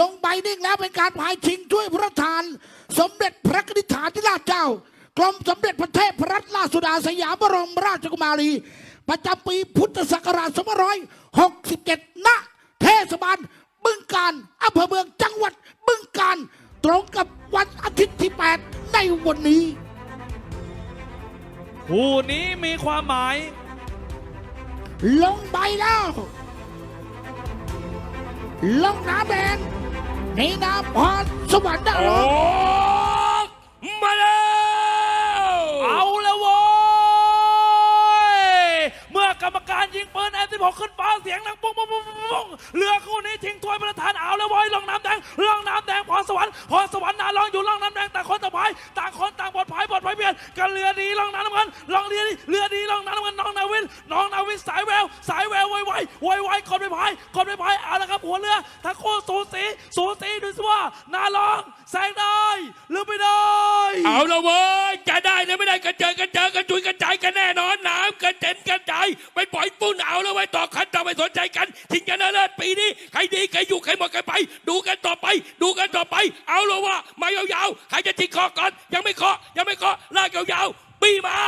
ลงใบนิ่งแล้วเป็นการพายชิงช่วยพระทาน สมเด็จพระกนิษฐาธิราชเจ้ากรมสมเด็จพระเทพรัตนราชสุดาสยามบรมราชกุมารี ประจำปีพุทธศักราช2567 ณ เทศบาลบึงการอำเภอเมืองจังหวัดบึงการ ตรงกับวันอาทิตย์ที่ 8 ในวันนี้ คู่นี้มีความหมาย ลงใบแล้ว ลงน้ำแดงในน้ำพรสวรรค์ดาวออกมาแล้ว เอาแล้วโว้ย เมื่อกรรมการยิงปืน M16 ขึ้นฟ้าเสียงดังปุ้งปุ้งปุ้งปุ้งปุ้งเรือคู่นี้ทิ้งถ้วยประธานเอาแล้วโว้ยล่องน้ำ รือดีลองน้ำเงินลองเรือดีเรือดีล่องน้ำเงินน้องนาวินน้องนาวินสายแววสายแววไวไวไวไวคนไปพายคนไปพายเอาละครับหัวเรือทั้งคู่สูสีสูสีดูสิว่านาลองแซงได้หรือไม่ได้เอาละเว้ยจะได้หรือไม่ได้กระเจิงกระเจิงกระจุยกระจายกันแน่นอนน้ำกระเจ็นกระจายไปปล่อยปุ้นเอาแล้วไว้ยต่อคันต่อไปสนใจกันทิ้งกันเลิศปีนี้ใครดีใครอยู่ใครหมดใครไป ดูกันต่อไป ดูกันต่อไป เอาละว่า มายาวๆใครจะทิ้งคอก่อนยังไม่เคาะยังไม่เคาะลากยาวๆ ปีมา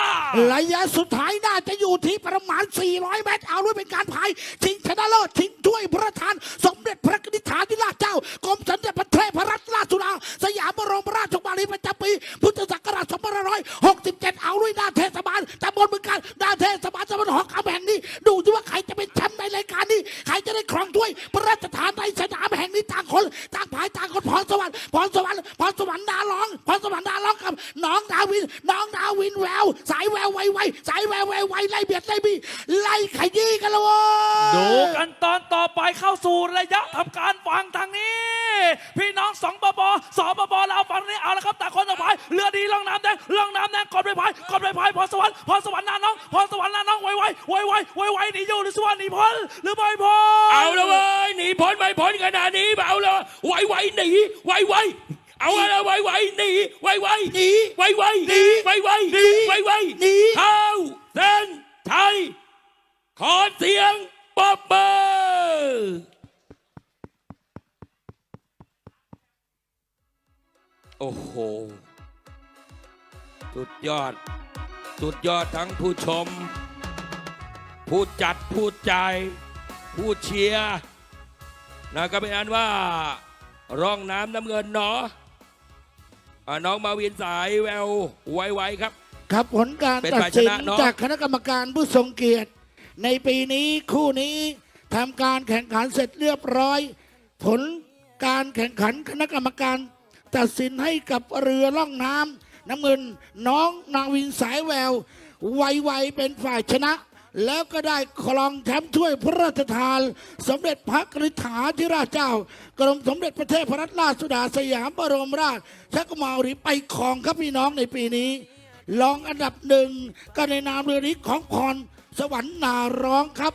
ระยะสุดท้ายน่าจะอยู่ที่ประมาณ 400 เมตร เอาด้วยเป็นการพายชิงชนะเลิศชิงถ้วยพระทาน สมเด็จพระกนิษฐาธิราชเจ้ากรมสมเด็จพระเทพรัตนราชสุดาสยามบรมราชกุมารีประจำปีพุทธศักราช2567 เอาด้วยหน้าเทศบาลตำบลเมืองการหน้าเทศบาลตำบลหอกคำแห่งนี้าวิน น้องดาวินแวว สายแววไวไวสายแววไวไวไล่เบียดไล่บีไล่ขยี้กันและเว้ยดูกันตอนต่อไปเข้าสู่ระยะทำการฟังทางนี้ พี่น้องสองปบสองปบเราฝั่งนี้เอาละครับต่างคนต่างพายเรือดีล่องน้ำแดงล่องน้ำแดงกดไปพายกดไปพายพรสวรรค์พรสวรรค์นาน้องพรสวรรค์นาน้องไวไวไวไวไวไวหนีอยู่หรือสวรรค์หนีพ้นหรือไม่พ้นเอาละเว้ยหนีพ้นไม่พ้นขนาดนี้เอาละไวไวหนีไวไว เอาละไวไวหนีไวไวหนีไวไวหนีไวไวหนีไวไวหนีเข้าเส้นชัยขอเสียงปรบมือโอ้โห สุดยอด สุดยอดทั้งผู้ชม ผู้จัดผู้ใจายผู้เชียร์นะก็เป็นอันว่า ร่องน้ำน้ำเงินเนาะ อ่าน้องมาวินสายแววไวๆครับ ครับผลการเป็นตัดฝ่ายสินชนะเนอะ จากคณะกรรมการผู้ทรงเกียรติ ในปีนี้คู่นี้ทำการแข่งขันเสร็จเรียบร้อย ผลการแข่งขันคณะกรรมการ ตัดสินให้กับเรือล่องน้ำน้ำเงินน้องนาวินสายแววไวๆเป็นฝ่ายชนะ แล้วก็ได้ครองแชมป์ถ้วยพระราชทาน สมเด็จพระกนิษฐาธิราชเจ้า กรมสมเด็จพระเทพรัตนราชสุดาสยามบรมราชชักมารีไปครองครับพี่น้องในปีนี้รองอันดับหนึ่งก็ในนามเรือริกของพรสวรรค์นาร้องครับ